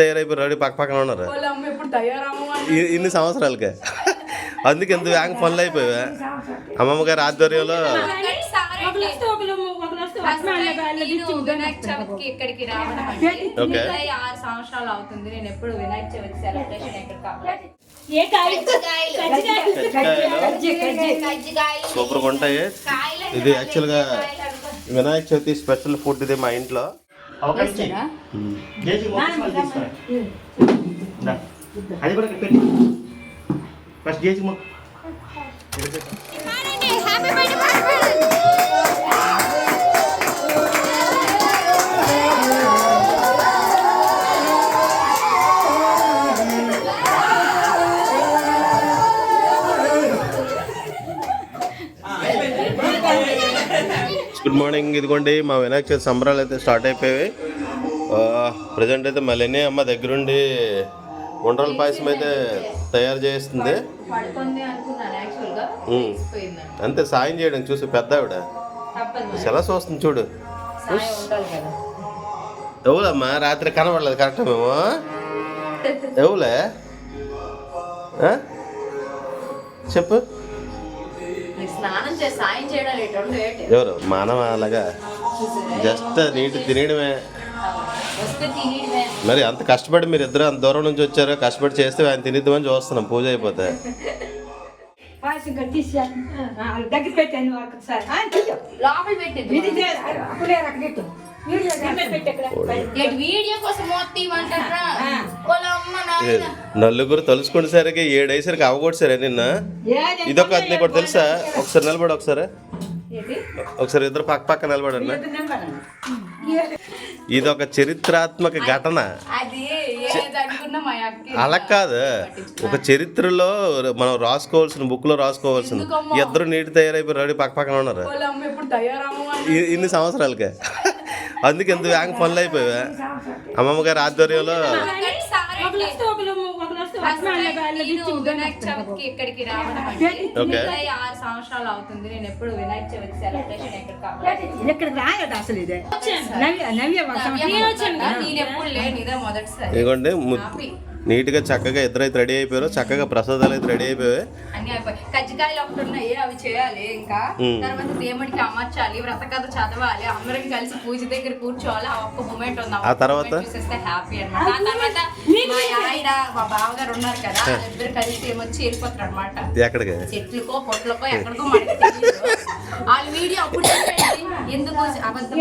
తయారైపోయి రెడీ పక్క పక్కన ఉన్నారు. ఇన్ని సంవత్సరాలకే. అందుకే ఎంత వేగ పనులు అయిపోయావా అమ్మమ్మ గారి ఆధ్వర్యంలో ఇక్కడికి రావడం అంటే ఓకే. ఇంకా ఈ ఆరు సంవత్సరాలు అవుతుంది. నేను ఎప్పుడు వినాయక చవితి సెలబ్రేషన్ ఎక్కడ కావాలి? ఏ కాయ కజ్జికాయలు సూపర్గా ఉంటాయి ఇది యాక్చువల్గా వినాయక చవితి స్పెషల్ ఫుడ్ ఇది మా ఇంట్లో. అది కూడా పెట్టి. ఫస్ట్ జేజీ మొక్క గుడ్ మార్నింగ్ ఇదిగోండి మా వినాయక చవితి సంబరాలు అయితే స్టార్ట్ అయిపోయాయి. ప్రజెంట్ అయితే మళ్ళీ అమ్మ దగ్గరుండి ఉండ్రాల పాయసం అయితే తయారు చేస్తుంది. అంతే సాయం చేయడం చూసి పెద్ద ఆవిడ. సెలస్ వస్తుంది చూడు. ఎవలమ్మా రాత్రి కనబడలేదు కరెక్ట్ మేము ఎవలే? చెప్పు. స్నానం చేసి సాయం చేయడం ఎవరు? మానవ అలాగా? జస్ట్ నీటి తినేయడమే. తినేయడమే. మరి అంత కష్టపడి మీరు ఇద్దరు అంత దూరం నుంచి వచ్చారు కష్టపడి చేస్తే ఆయన తినిద్దామని చూస్తున్నాం. పూజ అయిపోతే. పాయసం దగ్గర పెట్టాను ఒకసారి. లోపల పెట్టు. నలుగురు తలుసుకునేసరికి ఏడేసరికి అవగొట్టసారా నిన్న? ఇదొక అది నీకు ఒకటి తెలుసా? ఒకసారి నిలబడి ఒకసారి. ఒకసారి ఇద్దరు పక్క పక్క నిలబడండి. ఇది ఒక చరిత్రాత్మక ఘటన. అది ఏది అనుకున్నా మా అక్క అలా కాదు. ఒక చరిత్రలో మనం రాసుకోవాల్సిన బుక్లో రాసుకోవాల్సిన ఇద్దరు నీటి తయారైపోయి రెడీ పక్క పక్కన ఉన్నారు. ఇన్ని సంవత్సరాలకే. అందుకే ఎంత వేగ పనులు అయిపోయావా? అమ్మమ్మ గారి ఆధ్వర్యంలో ఇక్కడికి రావడం అంటే ఓకే ఇంకా ఈ ఆరు సంవత్సరాలు అవుతుంది. నేను ఎప్పుడు వినాయక చవితి సెలబ్రేషన్ ఎక్కడ కావాలి? ఇక్కడికి రాయదు అసలు ఇది. నవ్య నవ్య నేను ఎప్పుడు లేను ఇదే మొదటిసారి. ఇదిగోండి ము- నీట్గా చక్కగా ఇద్దరైతే రెడీ అయిపోయారు. చక్కగా ప్రసాదాలు అయితే రెడీ అయిపోయాయి. అన్ని కజ్జికాయలు ఒకటి ఉన్నాయి అవి చేయాలి ఇంకా. తర్వాత దేవుడికి అమర్చాలి వ్రత కథ చదవాలి అందరం కలిసి పూజ దగ్గర కూర్చోవాలి. ఆ ఒక్క మూమెంట్ ఉంది. ఆ తర్వాత? చూసేస్తే హ్యాపీ అనమాట ఆ తర్వాత మా ఆయన మా బావగారు ఉన్నారు కదా ఇద్దరు కలిసి ఏమొచ్చి వెళ్ళిపోతారు అనమాట ఎక్కడికి? చెట్లకో పొట్లకో ఎక్కడికో మనకి తెలియదు. వాళ్ళ వీడియో అప్పుడు చెప్పండి. ఎందుకు అబద్ధం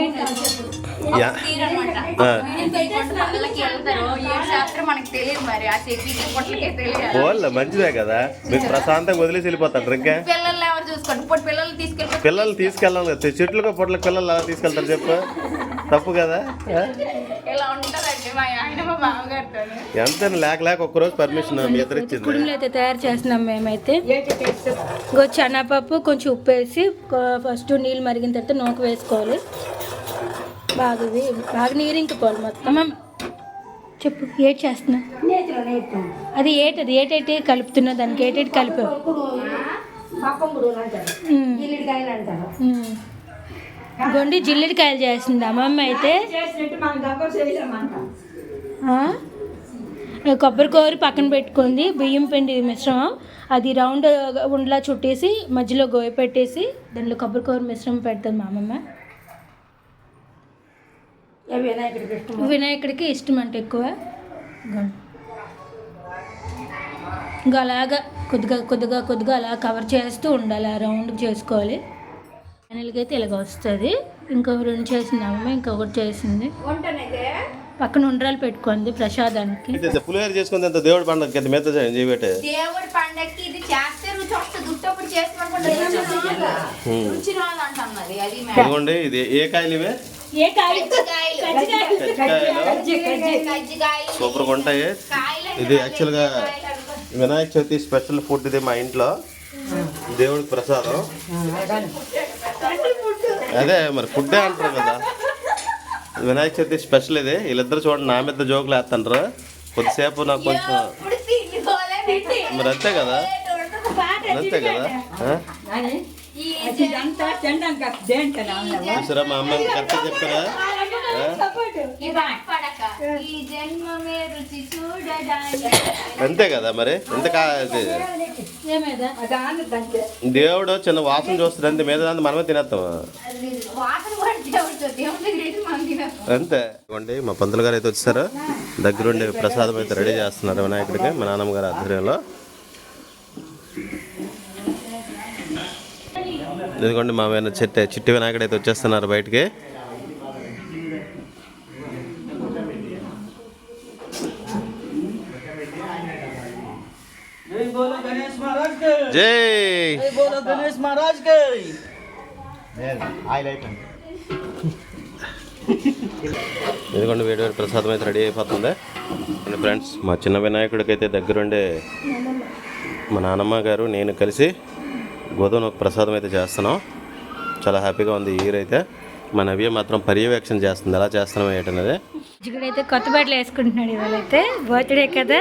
యా. తీరనమాట ఆ. వీడియో తీయకుండా వాళ్ళకి వెళ్తారు ఏ శాస్త్రం మనకి తెలియదు మరి ఆ చెట్లకి పొట్లకే తెలియదు. పోలే మంచిదే కదా. మీరు ప్రశాంతంగా వదిలేసి వెళ్ళిపోతారు ఇంకా? పిల్లల్ని ఎవరు చూసుకోండి ఇప్పుడు పిల్లల్ని తీసుకెళ్ళి పిల్లల్ని తీసుకెళ్ళాలి కదా. చెట్లుగా పొట్ల పిల్లలు అలా తీసుకెళ్తారు చెప్పు? తప్పు కదా? ఎంత లేక లేక ఒక్కరోజు పర్మిషన్ మీ ఇద్దరు ఇచ్చింది. కుడుములు అయితే తయారు చేస్తున్నాం మేమైతే. ఇంకో శనగపప్పు కొంచెం ఉప్పు వేసి ఫస్ట్ నీళ్ళు మరిగిన తర్వాత నూక వేసుకోవాలి. బాగా బాగా నీరు ఇంకిపోవాలి మొత్తం చెప్పు ఏటి చేస్తున్నా అది ఏటది ఏటైతే కలుపుతున్నా దానికి ఏటైతే కలిపావు? గొండి జిల్లిడికాయలు చేస్తుంది? అమ్మమ్మ అయితే? కొబ్బరి కోరి పక్కన పెట్టుకుంది. బియ్యం పిండి మిశ్రమం. అది రౌండ్ ఉండలా చుట్టేసి మధ్యలో గోయ పెట్టేసి దాంట్లో కొబ్బరి కూర మిశ్రమం పెడుతుంది మా అమ్మమ్మ. వినాయకుడికి ఇష్టం అంటే ఎక్కువ. ఇంకా అలాగా కొద్దిగా కొద్దిగా కొద్దిగా అలా కవర్ చేస్తూ ఉండాలి. ఆ రౌండ్ చేసుకోవాలి. ఫైనల్గా అయితే ఇలాగ వస్తుంది. ఇంకో రెండు చేసింది అమ్మ ఇంకొకటి చేసింది. పక్కన ఉండ్రాలు పెట్టుకుంది ప్రసాదానికి. పులిహోర చేసుకుంది అంత దేవుడి పండుగ కింద మీద చేయబెట్టే దేవుడి ఇది చేస్తే రుచి వస్తుంది. ఇదిగోండి ఇది ఏ కాయలు? ఇవే ఏ కాయ కజ్జికాయలు. సూపర్గా ఉంటాయి. ఇది యాక్చువల్గా వినాయక చవితి స్పెషల్ ఫుడ్ ఇది మా ఇంట్లో. దేవుడికి ప్రసాదం. అదే మరి ఫుడ్డే అంటారు కదా. వినాయక చవితి స్పెషల్ ఇది. వీళ్ళిద్దరు చూడండి నా మీద జోకులు వేస్తుంటారు. కొద్దిసేపు నాకు కొంచెం మరి అంతే కదా? అంతే కదా? చూసారా మా అమ్మాయి కరెక్ట్ చెప్పారా? అంతే కదా మరి? ఎంత కా దేవుడు చిన్న వాసన చూస్తుంది అంతే మీద దాన్ని మనమే తినేస్తాం. అంతే. ఇదిగోండి మా పంతులు గారు అయితే వచ్చారు దగ్గరుండి ప్రసాదం అయితే రెడీ చేస్తున్నారు వినాయకుడికి మా నాన్నమ్మ గారి ఆధ్వర్యంలో. ఇదిగోండి మా చిట్టి చిట్టి వినాయకుడు అయితే వచ్చేస్తున్నారు బయటికి జై బోలో గణేష్ మహారాజ్కి జై. జై బోలో గణేష్ మహారాజ్కి. ఇదిగోండి వేడి వేడి ప్రసాదం అయితే రెడీ అయిపోతుంది. అండ్ ఫ్రెండ్స్ మా చిన్న వినాయకుడికి అయితే దగ్గరుండే మా నాన్నమ్మ గారు నేను కలిసి గోధుమ ఒక ప్రసాదం అయితే చేస్తున్నాం. చాలా హ్యాపీగా ఉంది ఈ ఇయర్ అయితే. మా నవ్య మాత్రం పర్యవేక్షణ చేస్తుంది. ఎలా చేస్తున్నాం ఏంటనేది. అయితే కొత్త బట్టలు వేసుకుంటున్నాడు ఇవాళ అయితే బర్త్డే కదా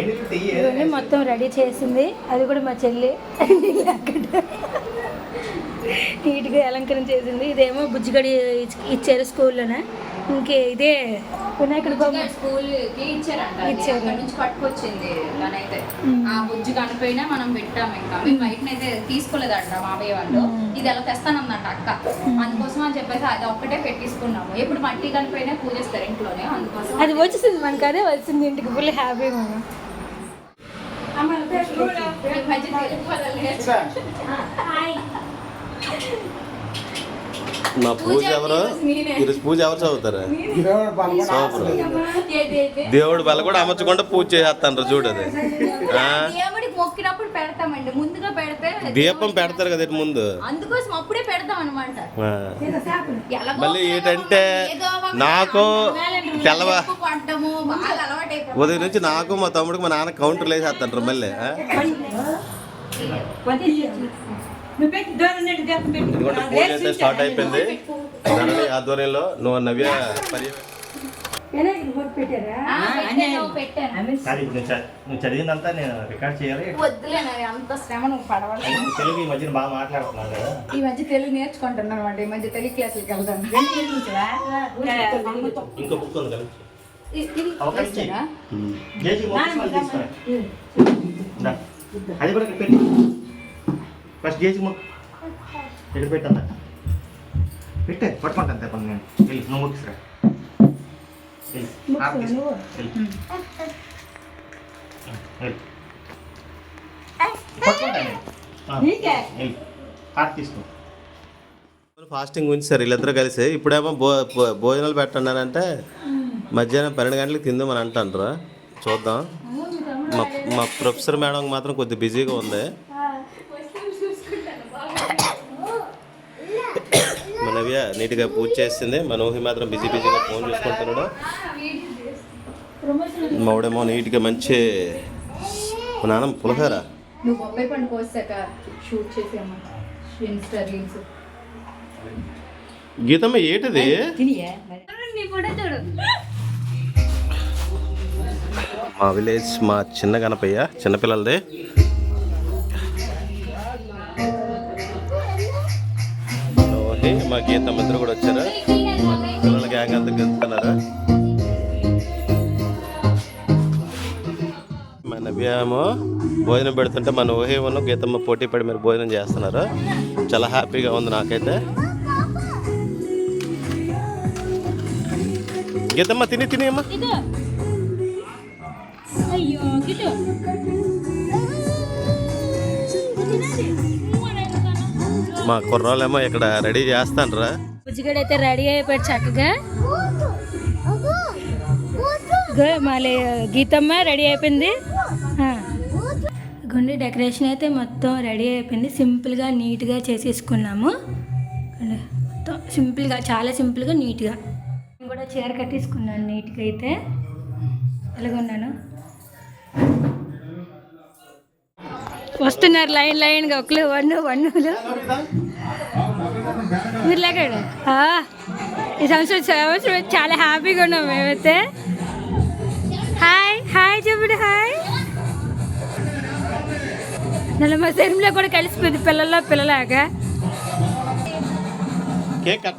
ఇవన్నీ మొత్తం రెడీ చేసింది. అది కూడా మా చెల్లి. నీట్గా అలంకరణ చేసింది. ఇదేమో బుజ్జిగడి ఇచ్- ఇచ్చారు స్కూల్లోనే. ఇంకే ఇదే వినాయకుడి బొమ్మ. స్కూల్కి ఇచ్చారంట. అది. ఇచ్చారు. నుంచి పట్టుకొచ్చింది తనైతే. ఆ బుజ్జి కనిపోయినా మనం పెట్టాము ఇంకా. మేము బయటనైతే తీసుకోలేదంట మావయ్య వాళ్ళు. ఇది ఎలా తెస్తానన్నట అక్క. అందుకోసం అని చెప్పేసి అది ఒక్కటే పెట్టించుకున్నాము ఎప్పుడు మట్టి కనిపోయినా పూజిస్తారు ఇంట్లోనే. అందుకోసం అది వచ్చేసింది మనకు అదే వచ్చింది ఇంటికి. ఫుల్ హ్యాపీగా ఉన్నాం మా పూజ ఎవరు ఈరోజు పూజ ఎవరు చదువుతారు సూపర్? దేవుడు బల కూడా అమర్చకుండా పూజ చేస్తాను చూడు అది ఆ? దేవుడికి మొక్కినప్పుడు పెడతామండి. ముందుగా పెడితే దీపం పెడతారు కదా ఇటు ముందు. అందుకోసం అప్పుడే పెడతాం అనమాట. మళ్ళీ ఏంటంటే నాకు తెల్లవా ఉదయం నుంచి నాకు మా తమ్ముడికి మా నాన్న కౌంటర్లు వేసేస్తాంటారు మళ్ళీ స్టార్ట్ అయిపోయింది. ఆధ్వర్యంలో నువ్వు నవ్య పర్యవేక్షణ వినాయకుడు బొట్టు పెట్టారా? నువ్వు చదివిందంతా నేను రికార్డ్ చేయాలి. అంత శ్రమ నువ్వు పడవాలి. తెలుగు ఈ మధ్యన బాగా మాట్లాడుతున్నావు కదా. ఈ మధ్య తెలుగు నేర్చుకుంటున్నాను అనమాట ఈ మధ్య తెలుగు క్లాసులకి వెళ్తాను ఇంకో బుక్ ఉంది కదా. అది కూడా పెట్టి. ఫస్ట్ జేజీ మొక్క ఇక్కడ పెట్టండి పెట్టే పట్టుకుంటా అంతే పని నేను. వెళ్ళి నువ్వు ముక్కిసిరా తీసుకో. ఫాస్టింగ్ ఉంచారు వీళ్ళిద్దరూ కలిసి ఇప్పుడేమో భో భో- భోజనాలు పెట్టండి మధ్యాహ్నం పన్నెండు గంటలకు తిందామని అంటారు చూద్దాం. మా మా ప్రొఫెసర్ మేడం మాత్రం కొద్దిగా బిజీగా ఉంది. మన నవ్య నీట్గా పూజ చేసింది. మన ఊహి మాత్రం బిజీ బిజీగా ఫోన్ చూసుకుంటున్నాడు. మావిడేమో నీట్గా మంచి మా నాన్న పులహార. నువ్వు బొంబాయి పండుగ వచ్చాక షూట్ చేసాము ఇన్స్టా రీల్స్. గీతమ్మ ఏంటిది? నీ ఫోటో చూడు. మా విలేజ్ మా చిన్న గణపయ్య చిన్నపిల్లలది. అండి మా గీతమ్మ ఇద్దరు కూడా వచ్చారు. పిల్లల గ్యాంగ్ అంతా గెలుస్తున్నారు మా నవ్యామో. భోజనం పెడుతుంటే మన ఊహేమో గీతమ్మ పోటీ పడి మీరు భోజనం చేస్తున్నారు. చాలా హ్యాపీగా ఉంది నాకైతే. గీతమ్మ తిని తిని అమ్మా. మా కుర్రాళ్ళేమో ఇక్కడ రెడీ చేస్తాండ్రా బుజ్జిగడ అయితే రెడీ అయిపోయాడు చక్కగా. మళ్ళీ గీతమ్మ రెడీ అయిపోయింది. గుండి గుండె డెకరేషన్ అయితే మొత్తం రెడీ అయిపోయింది. సింపుల్గా నీట్గా చేసేసుకున్నాము. మొత్తం సింపుల్గా చాలా సింపుల్గా నీట్గా. నేను కూడా చీర కట్టేసుకున్నాను నీట్గా అయితే. ఎలాగొన్నాను? వస్తున్నారు లైన్ లైన్గా ఒకళ్ళు వన్ వన్నులు మీరు ఈ సంవత్సరం సంవత్సరం చాలా హ్యాపీగా ఉన్నాం మేమైతే. హాయ్ హాయ్ చెప్పుడు హాయ్. నల్ల మా శరీరంలో కూడా కలిసిపోయింది పిల్లల్లో పిల్లలాగా. కేక్ కట్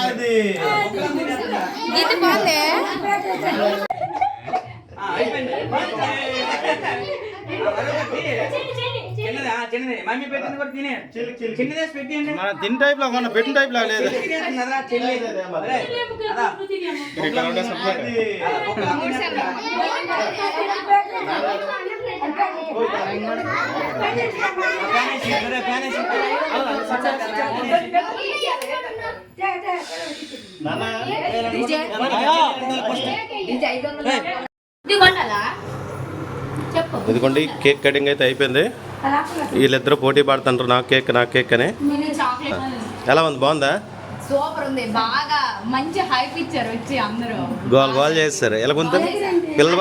అది గీత బాగుంది చిన్నది ఆ, చిన్నది మమ్మీ పెట్టింది కూడా తినే చిల్లి చిల్లి చిన్నదేసి పెట్టేయండి మన తిన్ టైప్లో మన పెట్టిన టైప్లో లేదు చెల్లి ఇదిగోండి కేక్ కటింగ్ అయితే అయిపోయింది. వీళ్ళిద్దరు పోటీ పడుతుంటారు నాకు కేక్ నాకు కేక్ అని. ఎలా ఉంది బాగుందా? సూపర్ ఉంది బాగా మంచి హైప్ ఇచ్చారు వచ్చి అందరూ. గోల్ గోల్ చేస్తారు ఎలా ఉంది? పిల్లలు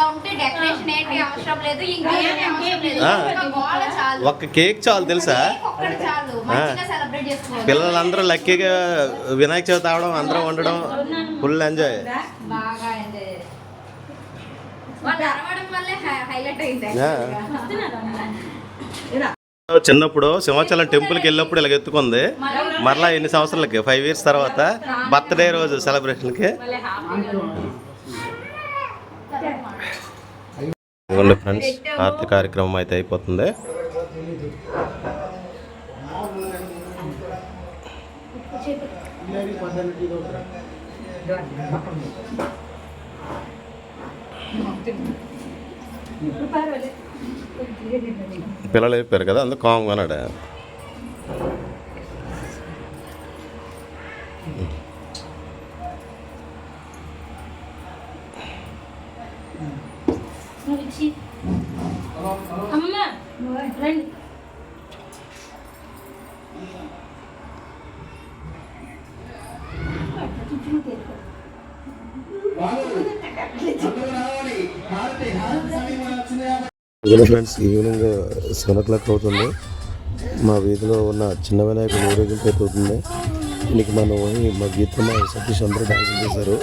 ఇలా ఉంటే డెకరేషన్ ఏంటి అవసరం లేదు ఇంకేమీ అవసరం లేదు. ఆ. ఒక్క గోల చాలు. ఒక్క కేక్ చాలు తెలుసా? కేక్ ఒక్కటి చాలు. మంచిగా సెలబ్రేట్ చేసుకోవాలి. పిల్లలందరూ లక్కీగా వినాయక చవితి అవడం అందరూ వండడం ఫుల్ ఎంజాయ్ బాగా ఎంజాయ్ చేశారు. వాళ్ళు అరవడం వల్లే హైలైట్ అయింది యా. actually. గా. చిన్నప్పుడు సింహాచలం టెంపుల్కి వెళ్ళినప్పుడు ఇలా ఎత్తుకుంది. మరలా ఎన్ని సంవత్సరాలకి? ఫైవ్ ఇయర్స్ తర్వాత. బర్త్డే రోజు సెలబ్రేషన్కి ఇదిగోండి ఫ్రెండ్స్ ఆర్తి కార్యక్రమం అయితే అయిపోతుంది. పిల్లలు అయిపోయారు కదా అందుకు కామ్గా అన్నాడు అమ్మ రండి. Friends evening seven o'clock అవుతుంది. మా వీధిలో ఉన్న చిన్న వినాయకుడు ఊరేగింపు అవుతుంది దీనికి మన ఊరి మా గీతమ్మ సతీష్ అందరూ డాన్స్ చేశారు.